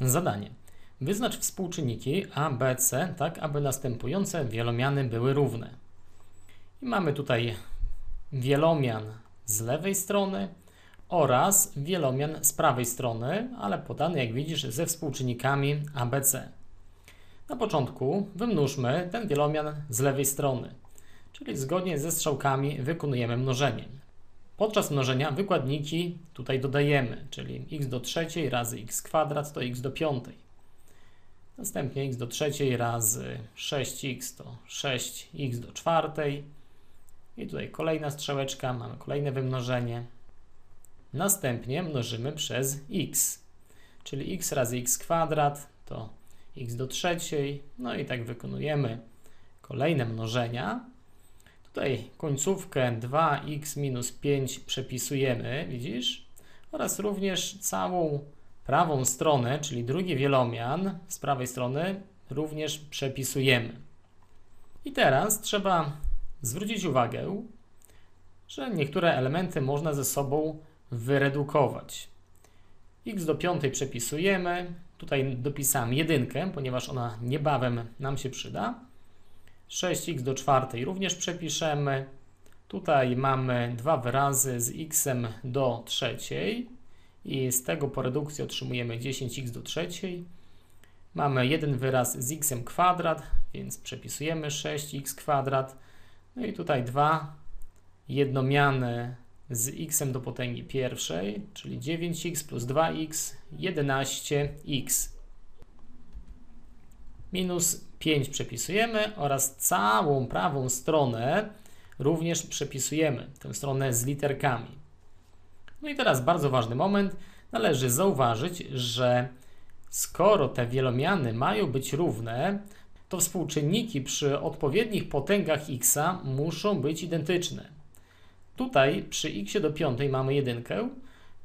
Zadanie. Wyznacz współczynniki A, B, C, tak aby następujące wielomiany były równe. I mamy tutaj wielomian z lewej strony oraz wielomian z prawej strony, ale podany, jak widzisz, ze współczynnikami A, B, C. Na początku wymnóżmy ten wielomian z lewej strony, czyli zgodnie ze strzałkami wykonujemy mnożenie. Podczas mnożenia wykładniki tutaj dodajemy, czyli x do trzeciej razy x kwadrat to x do piątej. Następnie x do trzeciej razy 6x to 6x do czwartej. I tutaj kolejna strzałeczka, mamy kolejne wymnożenie. Następnie mnożymy przez x, czyli x razy x kwadrat to x do trzeciej. No i tak wykonujemy kolejne mnożenia. Tutaj końcówkę 2x minus 5 przepisujemy, widzisz? Oraz również całą prawą stronę, czyli drugi wielomian z prawej strony również przepisujemy. I teraz trzeba zwrócić uwagę, że niektóre elementy można ze sobą wyredukować. x do piątej przepisujemy, tutaj dopisałem jedynkę, ponieważ ona niebawem nam się przyda. 6x do czwartej również przepiszemy. Tutaj mamy dwa wyrazy z x do trzeciej i z tego po redukcji otrzymujemy 10x do trzeciej. Mamy jeden wyraz z x kwadrat, więc przepisujemy 6x kwadrat. No i tutaj dwa jednomiany z x do potęgi pierwszej, czyli 9x plus 2x, 11x. Minus 5 przepisujemy oraz całą prawą stronę również przepisujemy, tę stronę z literkami. No i teraz bardzo ważny moment. Należy zauważyć, że skoro te wielomiany mają być równe, to współczynniki przy odpowiednich potęgach x muszą być identyczne. Tutaj przy x do piątej mamy jedynkę,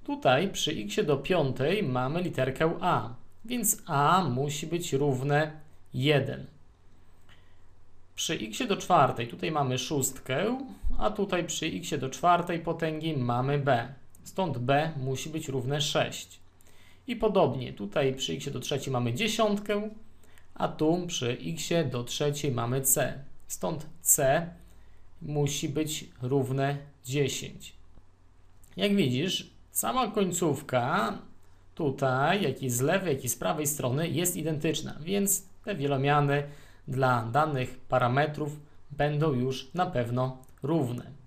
tutaj przy x do piątej mamy literkę a, więc a musi być równe 1. Przy x do czwartej tutaj mamy szóstkę, a tutaj przy x do czwartej potęgi mamy b. Stąd b musi być równe 6. I podobnie, tutaj przy x do trzeciej mamy dziesiątkę, a tu przy x do trzeciej mamy c. Stąd c musi być równe 10. Jak widzisz, sama końcówka tutaj, jak i z lewej, jak i z prawej strony jest identyczna, więc te wielomiany dla danych parametrów będą już na pewno równe.